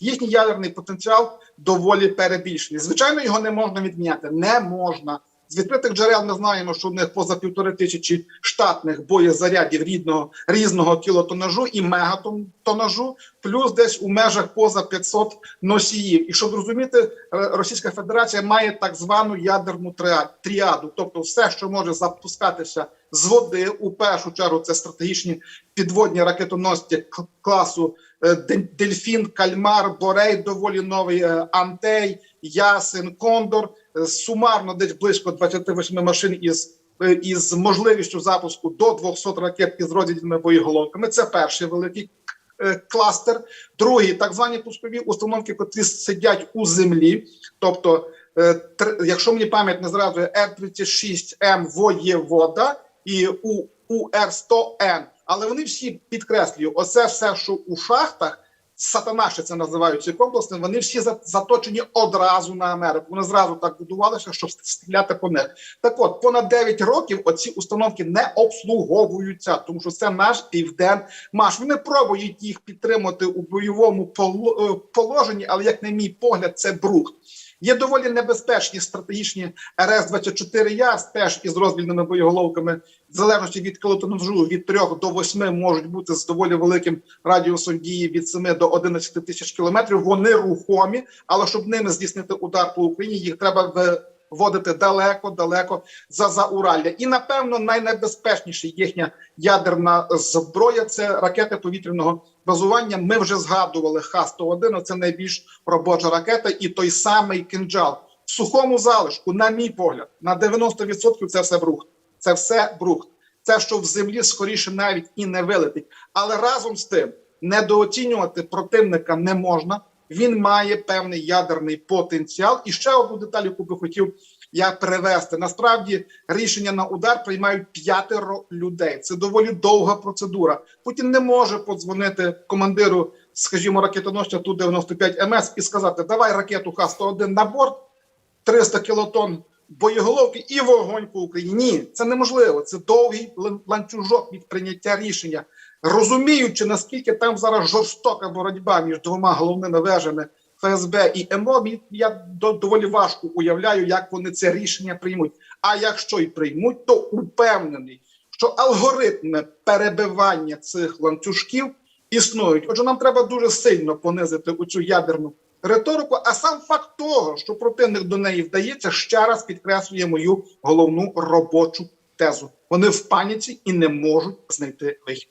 Їхній ядерний потенціал доволі перебільшений. Звичайно, його не можна відміняти. Не можна. З відкритих джерел ми знаємо, що в них поза півтори тисячі штатних боєзарядів рідного різного кілотонажу і мегатонажу, плюс десь у межах поза 500 носіїв. І щоб розуміти, е, Російська Федерація має так звану ядерну тріаду, тобто все, що може запускатися з води, у першу чергу це стратегічні підводні ракетоносці класу е, Дельфін, Кальмар, Борей, доволі новий е, Антей, Ясин, Кондор. Е, Сумарно десь близько 28 машин із, е, із можливістю запуску до 200 ракет із розвідними боєголовками. Це перший великий е, кластер. Другий так звані пускові установки, котрі сидять у землі. Тобто, якщо мені пам'ять не зрадує, Р-36М воєвода і у УР-100Н. Але вони всі підкреслюю, оце все, що у шахтах, сатана ще це називають ці комплекси, вони всі заточені одразу на Америку. Вони зразу так будувалися, щоб стріляти по них. Так от, понад 9 років оці установки не обслуговуються, тому що це наш півден маш. Вони пробують їх підтримати у бойовому е, положенні, але як на мій погляд, це брухт. Є доволі небезпечні стратегічні РС-24 яр теж із розвільними боєголовками, в залежності від кілотонажу від 3 до 8 можуть бути з доволі великим радіусом дії від 7 до 11 тисяч кілометрів. Вони рухомі, але щоб ними здійснити удар по Україні, їх треба вводити далеко, далеко за, за Уралля. І напевно найнебезпечніша їхня ядерна зброя це ракети повітряного базування. Ми вже згадували Х-101, це найбільш робоча ракета, і той самий кинджал в сухому залишку, на мій погляд, на 90% це все брухт. Це все брухт. Це що в землі скоріше навіть і не вилетить. Але разом з тим недооцінювати противника не можна. Він має певний ядерний потенціал. І ще одну деталь, яку би хотів я привести. Насправді рішення на удар приймають п'ятеро людей. Це доволі довга процедура. Путін не може подзвонити командиру, скажімо, ракетоносця ту 95 МС і сказати: Давай ракету Х-101 на борт, 300 кілотонн боєголовки і вогонь по Україні. Ні, це неможливо. Це довгий ланцюжок від прийняття рішення. Розуміючи, наскільки там зараз жорстока боротьба між двома головними вежами ФСБ і МО, я доволі важко уявляю, як вони це рішення приймуть. А якщо й приймуть, то упевнений, що алгоритми перебивання цих ланцюжків існують. Отже, нам треба дуже сильно понизити оцю ядерну риторику. А сам факт того, що противник до неї вдається, ще раз підкреслює мою головну робочу тезу. Вони в паніці і не можуть знайти вихід.